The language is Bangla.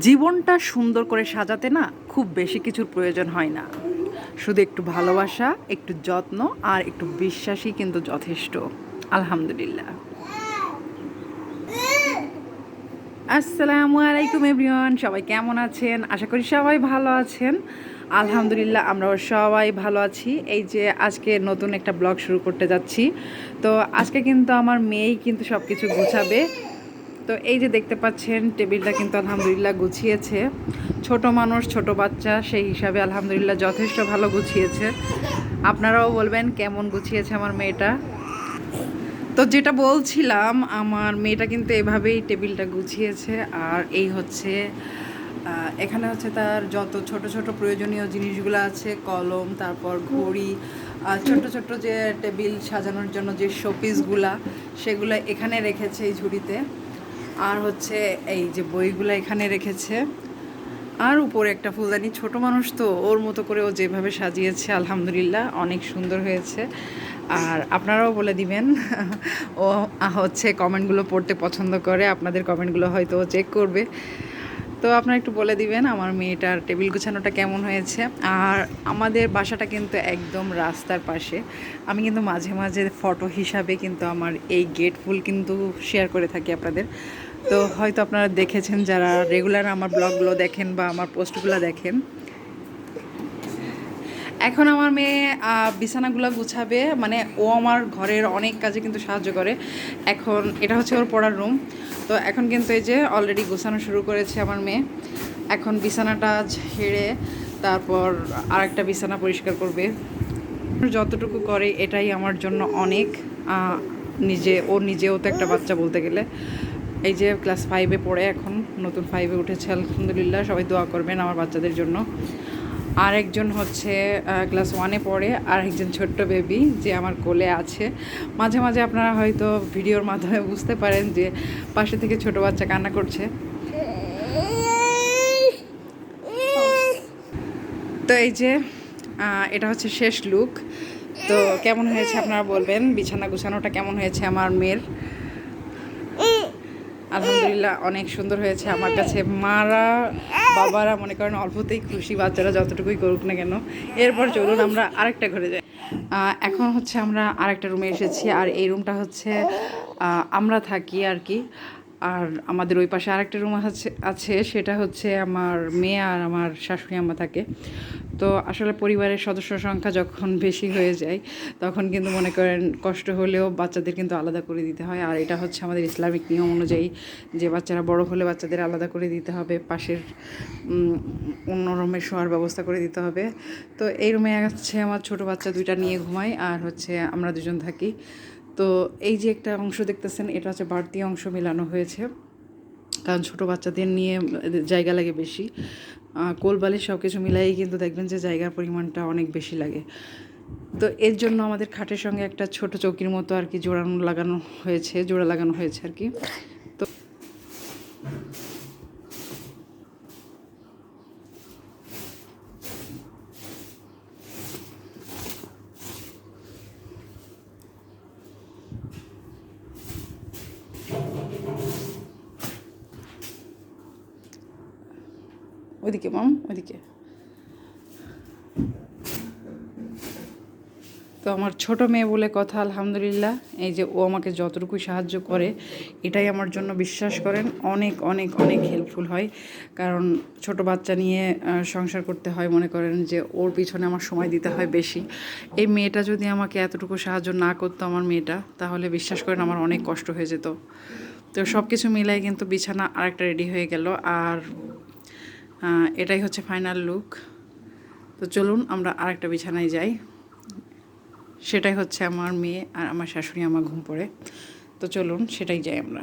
জীবনটা সুন্দর করে সাজাতে না খুব বেশি কিছুর প্রয়োজন হয় না। শুধু একটু ভালোবাসা, একটু যত্ন আর একটু বিশ্বাসই কিন্তু যথেষ্ট। আলহামদুলিল্লাহ। আসসালামু আলাইকুম এভরিওয়ান, সবাই কেমন আছেন? আশা করি সবাই ভালো আছেন। আলহামদুলিল্লাহ আমরাও সবাই ভালো আছি। এই যে আজকে নতুন একটা ব্লগ শুরু করতে যাচ্ছি। তো আজকে কিন্তু আমার মেয়েই কিন্তু সব কিছু গুছাবে। তো এই যে দেখতে পাচ্ছেন, টেবিলটা কিন্তু আলহামদুলিল্লাহ গুছিয়েছে। ছোট মানুষ, ছোট বাচ্চা, সেই হিসাবে আলহামদুলিল্লাহ যথেষ্ট ভালো গুছিয়েছে। আপনারাও বলবেন কেমন গুছিয়েছে আমার মেয়েটা? তো যেটা বলছিলাম, আমার মেয়েটা কিন্তু এভাবেই টেবিলটা গুছিয়েছে। আর এই হচ্ছে এখানে হচ্ছে তার যত ছোট ছোট প্রয়োজনীয় জিনিসগুলো আছে, কলম, তারপর ঘড়ি, আর ছোট ছোট যে টেবিল সাজানোর জন্য যে শোপিসগুলা সেগুলো এখানে রেখেছে এই ঝুড়িতে। আর হচ্ছে এই যে বইগুলো এখানে রেখেছে। আর উপরে একটা ফুলদানি, ছোট মানুষ তো ওর মতো করে ও যেভাবে সাজিয়েছে, আলহামদুলিল্লাহ, অনেক সুন্দর হয়েছে। আর আপনারাও বলে দিবেন, ও হচ্ছে কমেন্টগুলো পড়তে পছন্দ করে, আপনাদের কমেন্টগুলো হয়তো ও চেক করবে। তো আপনারা একটু বলে দিবেন আমার মেয়েটার টেবিল গুছানোটা কেমন হয়েছে? আর আমাদের বাসাটা কিন্তু একদম রাস্তার পাশে। আমি কিন্তু মাঝে মাঝে ফটো হিসাবে কিন্তু আমার এই গেট ফুল কিন্তু শেয়ার করে থাকি আপনাদের। তো হয়তো আপনারা দেখেছেন যারা রেগুলার আমার ব্লগগুলো দেখেন বা আমার পোস্টগুলো দেখেন। এখন আমার মেয়ে বিছানাগুলো গুছাবে। মানে ও আমার ঘরের অনেক কাজে কিন্তু সাহায্য করে। এখন এটা হচ্ছে ওর পড়ার রুম। তো এখন কিন্তু এই যে অলরেডি গোছানো শুরু করেছে আমার মেয়ে। এখন বিছানাটা ঝেড়ে তারপর আরেকটা বিছানা পরিষ্কার করবে। যতটুকু করে এটাই আমার জন্য অনেক। নিজে, ও নিজেও তো একটা বাচ্চা বলতে গেলে। এই যে ক্লাস ফাইভে পড়ে এখন। নতুন ফাইভে উঠেছে, আলহামদুলিল্লাহ। সবাই দোয়া করবেন আমার বাচ্চাদের জন্য। আর একজন হচ্ছে ক্লাস ওয়ানে পড়ে আর একজন ছোট্ট বেবি যে আমার কোলে আছে। মাঝে মাঝে আপনারা হয়তো ভিডিওর মাধ্যমে বুঝতে পারেন যে পাশে থেকে ছোট বাচ্চা কান্না করছে। তো এই যে এটা হচ্ছে শেষ লুক তো কেমন হয়েছে আপনারা বলবেন? বিছানা গুছানোটা কেমন হয়েছে আমার মেয়ের? আলহামদুলিল্লাহ অনেক সুন্দর হয়েছে। আমার কাছে মারা বাবারা মনে করেন অল্পতেই খুশি, বাচ্চারা যতটুকুই করুক না কেন। এরপর চলুন আমরা আরেকটা ঘরে যাই। এখন হচ্ছে আমরা আরেকটা রুমে এসেছি, আর এই রুমটা হচ্ছে আমরা থাকি আর কি। আর আমাদের ওই পাশে আরেকটা রুম আছে আছে, সেটা হচ্ছে আমার মেয়ে আর আমার শাশুড়ি আম্মা থাকে। তো আসলে পরিবারের সদস্য সংখ্যা যখন বেশি হয়ে যায়, তখন কিন্তু মনে করেন কষ্ট হলেও বাচ্চাদের কিন্তু আলাদা করে দিতে হয়। আর এটা হচ্ছে আমাদের ইসলামিক নিয়ম অনুযায়ী যে বাচ্চারা বড় হলে বাচ্চাদের আলাদা করে দিতে হবে, পাশের অন্য রুমে শোয়ার ব্যবস্থা করে দিতে হবে। তো এই রুমে হচ্ছে আমার ছোট বাচ্চা দুইটা নিয়ে ঘুমাই আর হচ্ছে আমরা দুজন থাকি। তো এই যে একটা অংশ দেখতেছেন, এটা হচ্ছে বাড়তি অংশ মেলানো হয়েছে। কারণ ছোটো বাচ্চাদের নিয়ে জায়গা লাগে বেশি। কোলবালিশ সব কিছু মিলাই কিন্তু দেখবেন যে জায়গার পরিমাণটা অনেক বেশি লাগে। তো এর জন্য আমাদের খাটের সঙ্গে একটা ছোট চৌকির মতো আর কি জোড়ানো লাগানো হয়েছে, জোড়া লাগানো হয়েছে আর কি তো ওইদিকে, মাম, ওইদিকে। তো আমার ছোট মেয়ে বলে কথা, আলহামদুলিল্লাহ। এই যে ও আমাকে যতটুকু সাহায্য করে, এটাই আমার জন্য বিশ্বাস করেন, অনেক অনেক অনেক হেল্পফুল হয়। কারণ ছোট বাচ্চা নিয়ে সংসার করতে হয়, মনে করেন যে ওর পিছনে আমার সময় দিতে হয় বেশি। এই মেয়েটা যদি আমাকে এতটুকু সাহায্য না করতো আমার মেয়েটা, তাহলে বিশ্বাস করেন আমার অনেক কষ্ট হয়ে যেত। তো সব কিছু মিলাই কিন্তু বিছানা আরেকটা রেডি হয়ে গেল। আর এটাই হচ্ছে ফাইনাল লুক তো চলুন আমরা আরেকটা বিছানায় যাই। সেটাই হচ্ছে আমার মেয়ে আর আমার শাশুড়ি আমার ঘুম পড়ে। তো চলুন সেটাই যাই আমরা।